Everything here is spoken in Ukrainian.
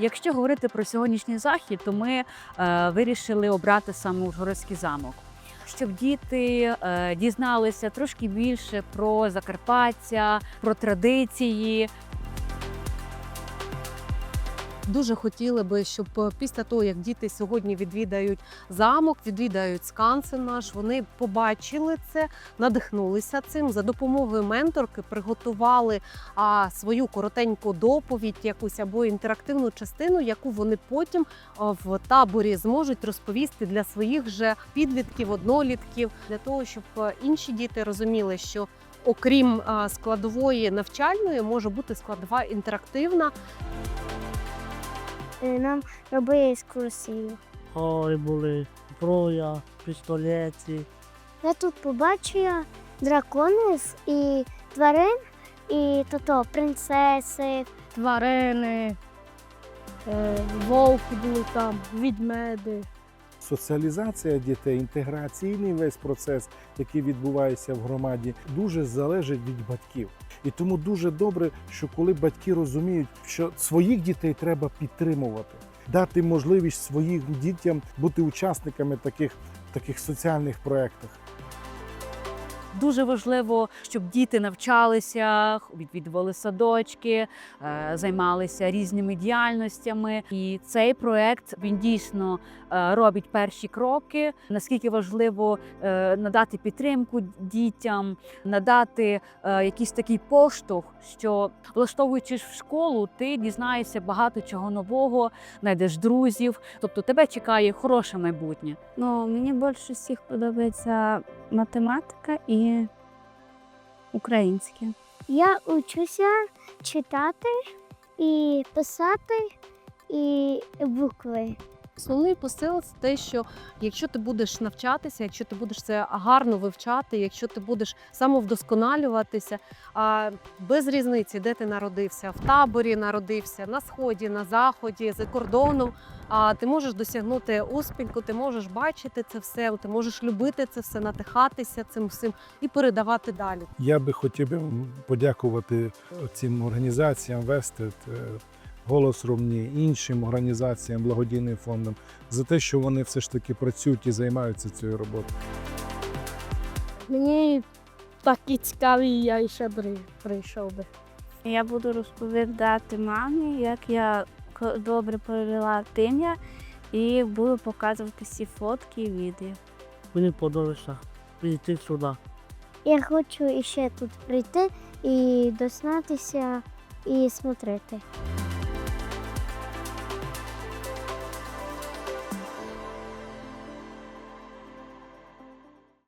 Якщо говорити про сьогоднішній захід, то ми е, вирішили обрати саме Ужгородський замок, щоб діти е, дізналися трошки більше про Закарпаття, про традиції, Дуже хотіли би, щоб е, після того, як діти сьогодні відвідають замок, відвідають скансен наш, вони побачили це, надихнулися цим за допомогою менторки, приготували а, свою коротеньку доповідь, якусь або інтерактивну частину, яку вони потім а, в таборі зможуть розповісти для своїх же підлітків, однолітків, для того, щоб е, інші діти розуміли, що окрім складової навчальної, може бути складова інтерактивна. Е, Нам робили екскурсію. Ой, були зброя, пістолети. Я тут побачила драконів і тварин, і то принцеси. тварини, е, вовки були там, відмеди. Соціалізація дітей, інтеграційний весь процес, який відбувається в громаді, дуже залежить від батьків. І тому дуже добре, що коли батьки розуміють, що своїх дітей треба підтримувати, дати можливість своїм дітям бути учасниками таких, таких соціальних проєктів. Дуже важливо, щоб діти навчалися, відвідували садочки, е, займалися різними діяльностями. І цей проект він дійсно е, робить перші кроки. Наскільки важливо е, надати підтримку дітям, надати якийсь такий поштовх, що влаштовуючись в школу, ти дізнаєшся багато чого нового, знайдеш друзів. Тобто тебе чекає хороше майбутнє. Ну, мені більше всіх подобається математика і українське. Я учуся читати і писати і букви. Основний посил це те, що якщо ти будеш навчатися, якщо ти будеш це гарно вивчати, якщо ти будеш самовдосконалюватися, а без різниці, де ти народився, в таборі народився, на сході, на заході, за кордоном, а ти можеш досягнути успіху, ти можеш бачити це все, ти можеш любити це все, надихатися цим всім і передавати далі. Я би хотів подякувати цим організаціям Вестед, Голос Ромні, іншим організаціям, благодійним фондам за те, що вони все ж таки працюють і займаються цією роботою. Мені такі цікаві, я ще прийшов би. Я буду розповідати мамі, як я добре провела тижня і буду показувати всі фотки і відео. Мені подобається прийти сюди. Я хочу іще тут прийти і доснатися і смотрити.